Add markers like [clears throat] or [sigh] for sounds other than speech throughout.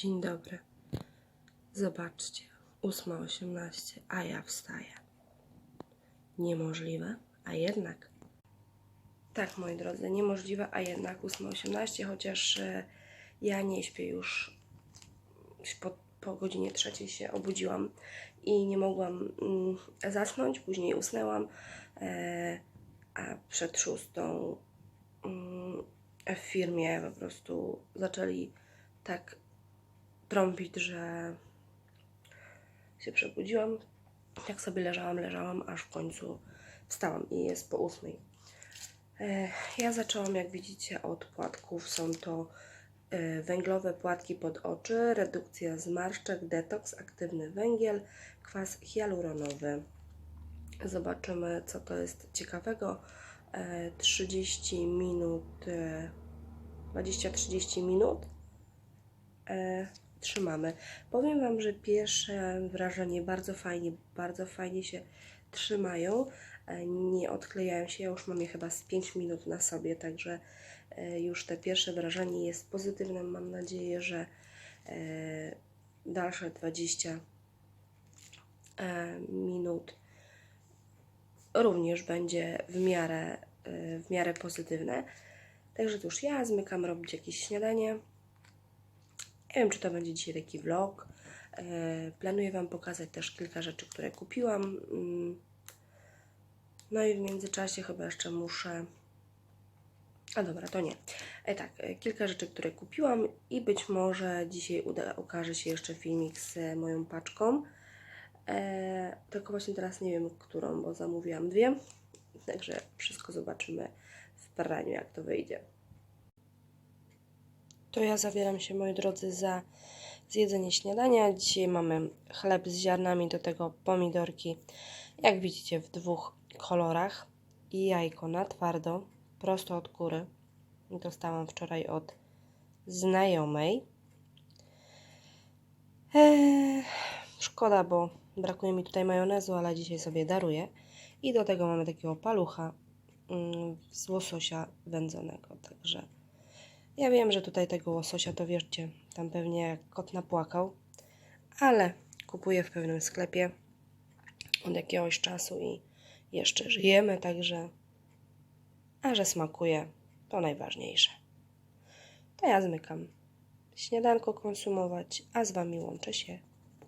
Dzień dobry. Zobaczcie, 8.18, a ja wstaję. Niemożliwe, a jednak. Tak, moi drodzy, niemożliwe, a jednak 8.18, chociaż e, ja nie śpię już po, po godzinie trzeciej się obudziłam i nie mogłam mm, zasnąć, później usnęłam, e, a przed szóstą mm, w firmie po prostu zaczęli tak trąbić, że się przebudziłam. Jak sobie leżałam, leżałam, aż w końcu wstałam i jest po ósmej. Ja zaczęłam, jak widzicie, od płatków. Są to e, węglowe płatki pod oczy, redukcja zmarszczek, detoks, aktywny węgiel, kwas hialuronowy. Zobaczymy, co to jest ciekawego. E, 30 minut, e, 20-30 minut e, trzymamy. Powiem Wam, że pierwsze wrażenie bardzo fajnie, bardzo fajnie się trzymają. E, nie odklejają się. Ja już mam je chyba z 5 minut na sobie, także e, już te pierwsze wrażenie jest pozytywne. Mam nadzieję, że e, dalsze 20 e, minut również będzie w miarę, w miarę pozytywne. Także już ja zmykam robić jakieś śniadanie. Nie wiem, czy to będzie dzisiaj taki vlog. E, Planuję Wam pokazać też kilka rzeczy, które kupiłam. Mm. No i w międzyczasie chyba jeszcze muszę. A dobra, to nie. E, tak, e, kilka rzeczy, które kupiłam i być może dzisiaj uda, ukaże się jeszcze filmik z moją paczką. E, tylko właśnie teraz nie wiem, którą, bo zamówiłam dwie. Także wszystko zobaczymy w praniu, jak to wyjdzie. To ja zabieram się, moi drodzy, za zjedzenie śniadania. Dzisiaj mamy chleb z ziarnami, do tego pomidorki, jak widzicie, w dwóch kolorach i jajko na twardo, prosto od góry. Dostałam wczoraj od znajomej. Eee, szkoda, bo brakuje mi tutaj majonezu, ale dzisiaj sobie daruję. I do tego mamy takiego palucha mm, z łososia wędzonego, także... Ja wiem, że tutaj tego łososia to wierzcie, tam pewnie jak kot napłakał, ale kupuję w pewnym sklepie od jakiegoś czasu i jeszcze żyjemy, także a że smakuje, to najważniejsze. To ja zmykam. Śniadanko konsumować, a z Wami łączę się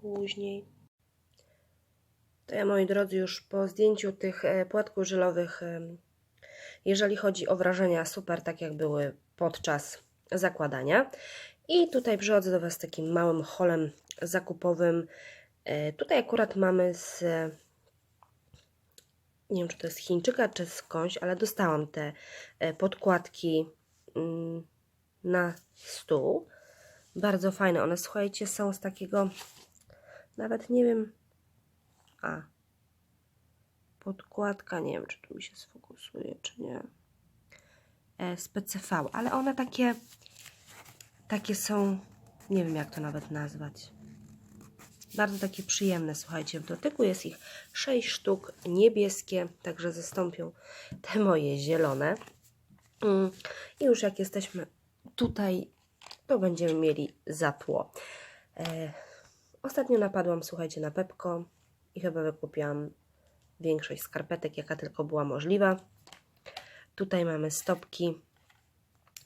później. To ja, moi drodzy, już po zdjęciu tych e, płatków żelowych, jeżeli chodzi o wrażenia, super, tak jak były podczas zakładania. I tutaj przychodzę do Was takim małym holem zakupowym. E, Tutaj akurat mamy z, nie wiem czy to jest Chińczyka czy skądś, ale dostałam te e, podkładki mm, na stół. Bardzo fajne. One, słuchajcie, są z takiego, nawet nie wiem, a, podkładka, nie wiem czy tu mi się sfokusuje, czy nie z PCV, ale one takie, takie są, nie wiem jak to nawet nazwać. Bardzo takie przyjemne, słuchajcie, w dotyku jest ich 6 sztuk niebieskie, także zastąpią te moje zielone. Mm, I już jak jesteśmy tutaj, to będziemy mieli za tło. E, ostatnio napadłam, słuchajcie, na Pepko i chyba wykupiłam większość skarpetek, jaka tylko była możliwa. Tutaj mamy stopki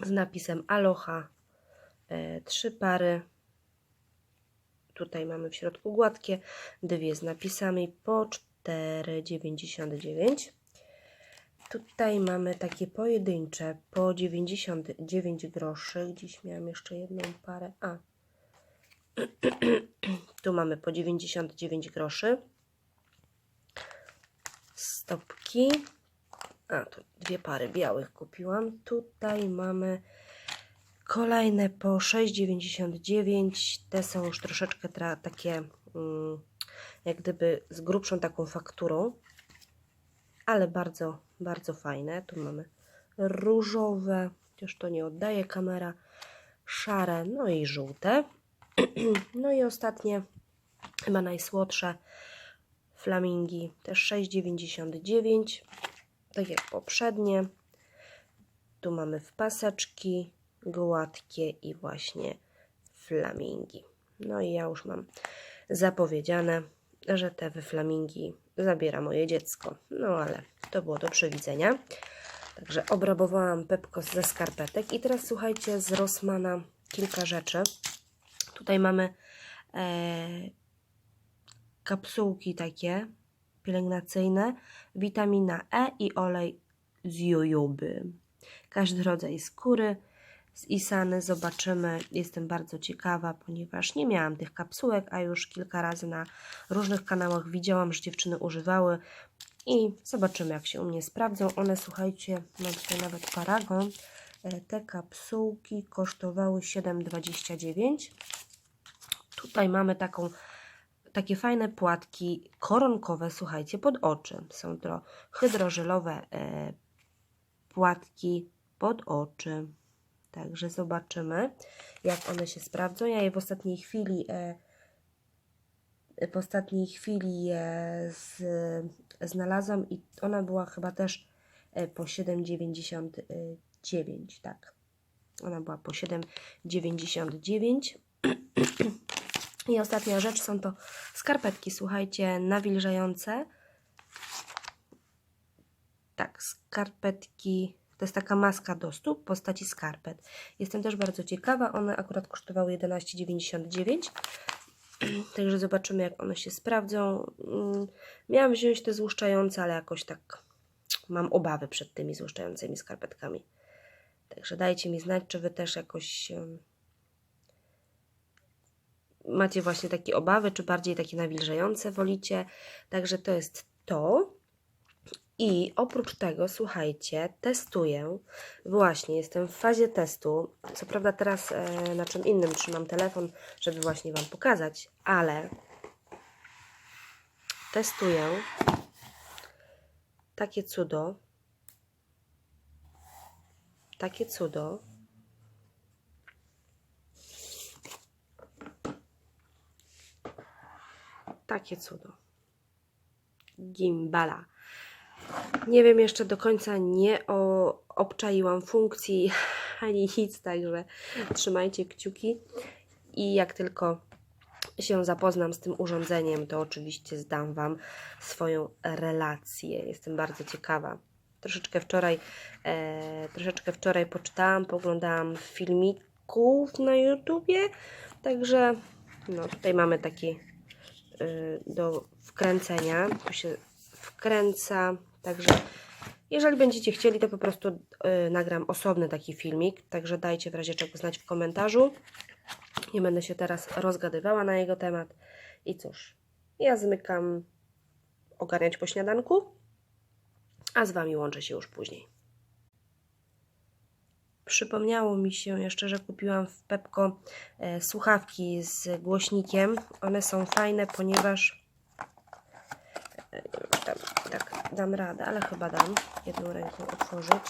z napisem Aloha. E, trzy pary. Tutaj mamy w środku gładkie, dwie z napisami po 4,99. Tutaj mamy takie pojedyncze po 99 groszy. Gdzieś miałam jeszcze jedną parę. A. [clears throat] tu mamy po 99 groszy. Stopki. A, tu dwie pary białych kupiłam. Tutaj mamy kolejne po 6,99. Te są już troszeczkę takie mm, jak gdyby z grubszą taką fakturą, ale bardzo, bardzo fajne. Tu mamy różowe, chociaż to nie oddaje kamera, szare, no i żółte. [clears throat] no i ostatnie, chyba najsłodsze, flamingi, też 6,99 tak jak poprzednie. Tu mamy w paseczki gładkie i właśnie flamingi. No i ja już mam zapowiedziane, że te flamingi zabiera moje dziecko. No ale to było do przewidzenia. Także obrabowałam Pepko ze skarpetek. I teraz słuchajcie, z Rossmana kilka rzeczy. Tutaj mamy e, kapsułki takie pielęgnacyjne, witamina E i olej z jojoby. Każdy rodzaj skóry z Isany zobaczymy. Jestem bardzo ciekawa, ponieważ nie miałam tych kapsułek, a już kilka razy na różnych kanałach widziałam, że dziewczyny używały i zobaczymy jak się u mnie sprawdzą. One, słuchajcie, mam tutaj nawet paragon. E, Te kapsułki kosztowały 7,29. Tutaj mamy taką takie fajne płatki koronkowe, słuchajcie, pod oczy. Są to hydrożelowe e, płatki pod oczy. Także zobaczymy, jak one się sprawdzą. Ja je w ostatniej chwili e, w ostatniej chwili je z, znalazłam i ona była chyba też e, po 7,99, tak. Ona była po 7,99. [clears throat] I ostatnia rzecz są to skarpetki, słuchajcie, nawilżające. Tak, skarpetki, to jest taka maska do stóp w postaci skarpet. Jestem też bardzo ciekawa, one akurat kosztowały 11,99. [clears throat] Także zobaczymy, jak one się sprawdzą. Mm, Miałam wziąć te złuszczające, ale jakoś tak mam obawy przed tymi złuszczającymi skarpetkami. Także dajcie mi znać, czy Wy też jakoś macie właśnie takie obawy, czy bardziej takie nawilżające wolicie. Także to jest to. I oprócz tego, słuchajcie, testuję. Właśnie, jestem w fazie testu. Co prawda teraz e, na czym innym trzymam telefon, żeby właśnie Wam pokazać, ale testuję takie cudo. Takie cudo. Takie cudo. Gimbala. Nie wiem, jeszcze do końca nie o, obczaiłam funkcji ani nic, także trzymajcie kciuki i jak tylko się zapoznam z tym urządzeniem, to oczywiście zdam Wam swoją relację. Jestem bardzo ciekawa. Troszeczkę wczoraj, e, troszeczkę wczoraj poczytałam, poglądałam filmików na YouTubie, także no, tutaj mamy taki do wkręcenia. Tu się wkręca. Także jeżeli będziecie chcieli, to po prostu y, nagram osobny taki filmik. Także dajcie w razie czego znać w komentarzu. Nie będę się teraz rozgadywała na jego temat. I cóż, ja zmykam ogarniać po śniadanku, a z Wami łączę się już później. Przypomniało mi się jeszcze, że kupiłam w Pepko e, słuchawki z głośnikiem. One są fajne, ponieważ e, tam, tak dam radę, ale chyba dam jedną ręką otworzyć.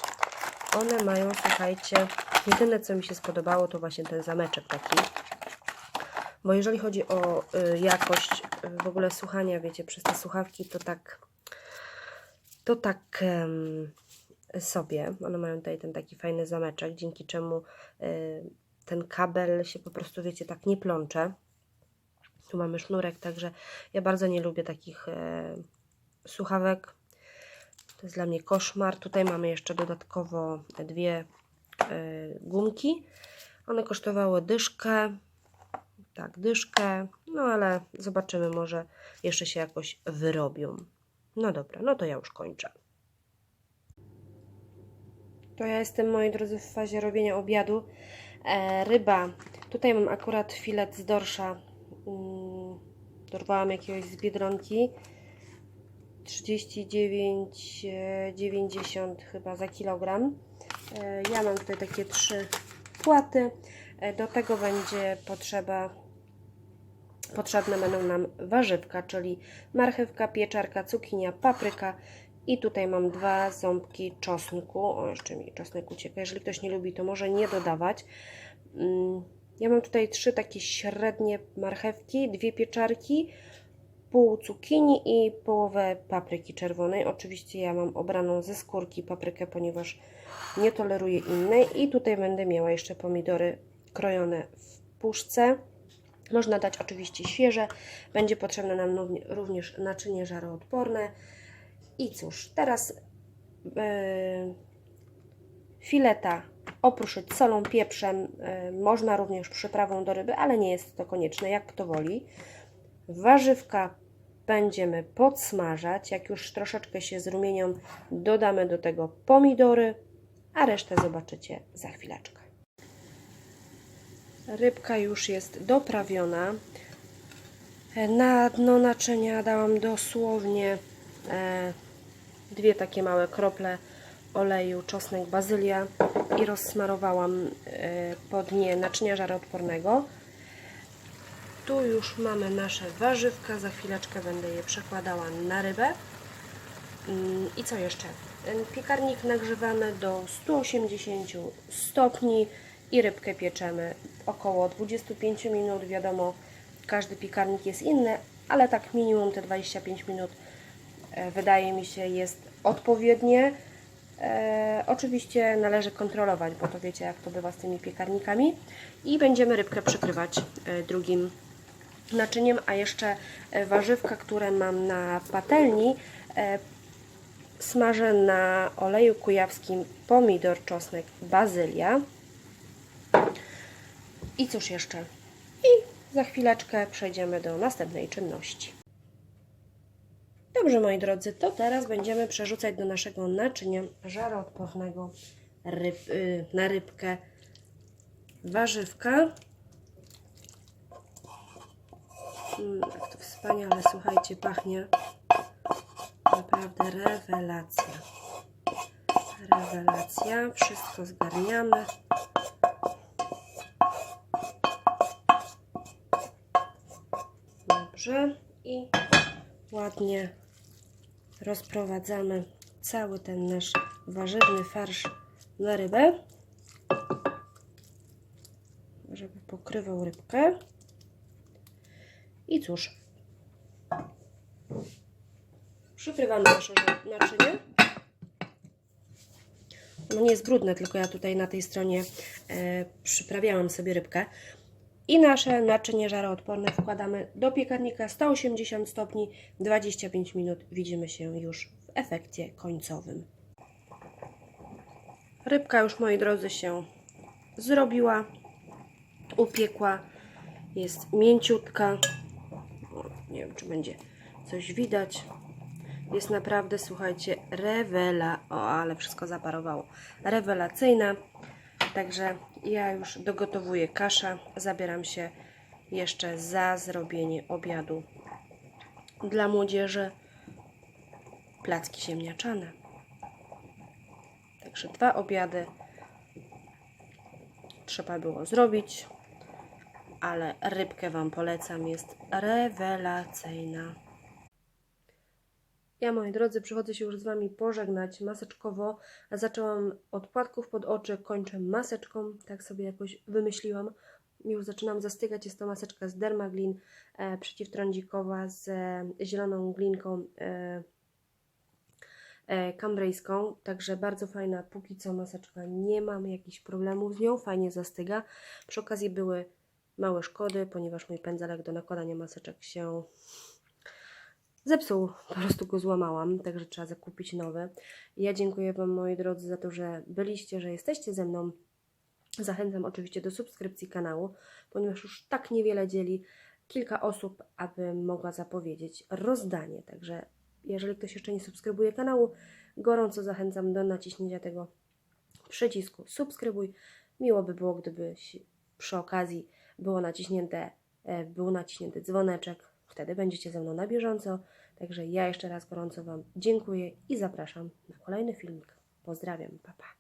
One mają, słuchajcie, jedyne co mi się spodobało to właśnie ten zameczek taki. Bo jeżeli chodzi o y, jakość w ogóle słuchania, wiecie, przez te słuchawki, to tak to tak sobie. One mają tutaj ten taki fajny zameczek, dzięki czemu y, ten kabel się po prostu, wiecie, tak nie plącze. Tu mamy sznurek, także ja bardzo nie lubię takich e, słuchawek. To jest dla mnie koszmar. Tutaj mamy jeszcze dodatkowo dwie e, gumki. One kosztowały dyszkę. Tak, dyszkę. No ale zobaczymy, może jeszcze się jakoś wyrobią. No dobra, no to ja już kończę. To ja jestem, moi drodzy, w fazie robienia obiadu. E, ryba. Tutaj mam akurat filet z dorsza. Mm, dorwałam jakiegoś z Biedronki. 39,90 chyba za kilogram. E, ja mam tutaj takie trzy płaty. E, do tego będzie potrzeba potrzebne będą nam warzywka, czyli marchewka, pieczarka, cukinia, papryka i tutaj mam dwa ząbki czosnku. O, jeszcze mi czosnek ucieka. Jeżeli ktoś nie lubi, to może nie dodawać. Mm, Ja mam tutaj trzy takie średnie marchewki, dwie pieczarki, pół cukinii i połowę papryki czerwonej. Oczywiście ja mam obraną ze skórki paprykę, ponieważ nie toleruję innej. I tutaj będę miała jeszcze pomidory krojone w puszce. Można dać oczywiście świeże. Będzie potrzebne nam równie- również naczynie żaroodporne. I cóż, teraz yy, fileta opruszyć solą, pieprzem. Yy, można również przyprawą do ryby, ale nie jest to konieczne, jak kto woli. Warzywka będziemy podsmażać. Jak już troszeczkę się zrumienią, dodamy do tego pomidory, a resztę zobaczycie za chwileczkę. Rybka już jest doprawiona. Na dno naczynia dałam dosłownie e, dwie takie małe krople oleju czosnek bazylia i rozsmarowałam e, po dnie naczynia żaroodpornego. Tu już mamy nasze warzywka, za chwileczkę będę je przekładała na rybę. Mm, I co jeszcze? Piekarnik nagrzewamy do 180 stopni i rybkę pieczemy około 25 minut. Wiadomo, każdy piekarnik jest inny, ale tak minimum te 25 minut wydaje mi się jest odpowiednie. E, oczywiście należy kontrolować, bo to wiecie jak to bywa z tymi piekarnikami. I będziemy rybkę przykrywać e, drugim naczyniem, a jeszcze e, warzywka, które mam na patelni, e, smażę na oleju kujawskim pomidor, czosnek, bazylia. I cóż jeszcze? I za chwileczkę przejdziemy do następnej czynności. Dobrze, moi drodzy, to teraz będziemy przerzucać do naszego naczynia żaroodpornego ryb, y, na rybkę warzywka. Mm, to wspaniale, słuchajcie, pachnie. Naprawdę rewelacja. Rewelacja. Wszystko zgarniamy. Dobrze. I ładnie rozprowadzamy cały ten nasz warzywny farsz na rybę, żeby pokrywał rybkę. I cóż, przykrywamy nasze naczynie. No nie jest brudne, tylko ja tutaj na tej stronie e, przyprawiałam sobie rybkę. I nasze naczynie żaroodporne wkładamy do piekarnika 180 stopni, 25 minut. Widzimy się już w efekcie końcowym. Rybka już, moi drodzy, się zrobiła, upiekła. Jest mięciutka. O, nie wiem, czy będzie coś widać. Jest naprawdę, słuchajcie, rewela. O, ale wszystko zaparowało. Rewelacyjna. Także ja już dogotowuję kaszę. Zabieram się jeszcze za zrobienie obiadu dla młodzieży. Placki ziemniaczane. Także dwa obiady trzeba było zrobić, ale rybkę Wam polecam, jest rewelacyjna. Ja, moi drodzy, przychodzę się już z Wami pożegnać maseczkowo. Zaczęłam od płatków pod oczy, kończę maseczką, tak sobie jakoś wymyśliłam. Już zaczynam zastygać, jest to maseczka z Dermaglin e, przeciwtrądzikowa z e, zieloną glinką e, e, kambryjską, także bardzo fajna, póki co maseczka, nie mam jakichś problemów z nią, fajnie zastyga. Przy okazji były małe szkody, ponieważ mój pędzelek do nakładania maseczek się zepsuł, po prostu go złamałam, także trzeba zakupić nowy. Ja dziękuję Wam, moi drodzy, za to, że byliście, że jesteście ze mną. Zachęcam oczywiście do subskrypcji kanału, ponieważ już tak niewiele dzieli kilka osób, aby mogła zapowiedzieć rozdanie. Także jeżeli ktoś jeszcze nie subskrybuje kanału, gorąco zachęcam do naciśnięcia tego przycisku subskrybuj. Miło by było, gdyby przy okazji było naciśnięte, e, był naciśnięty dzwoneczek. Wtedy będziecie ze mną na bieżąco. Także ja jeszcze raz gorąco Wam dziękuję i zapraszam na kolejny filmik. Pozdrawiam, pa pa.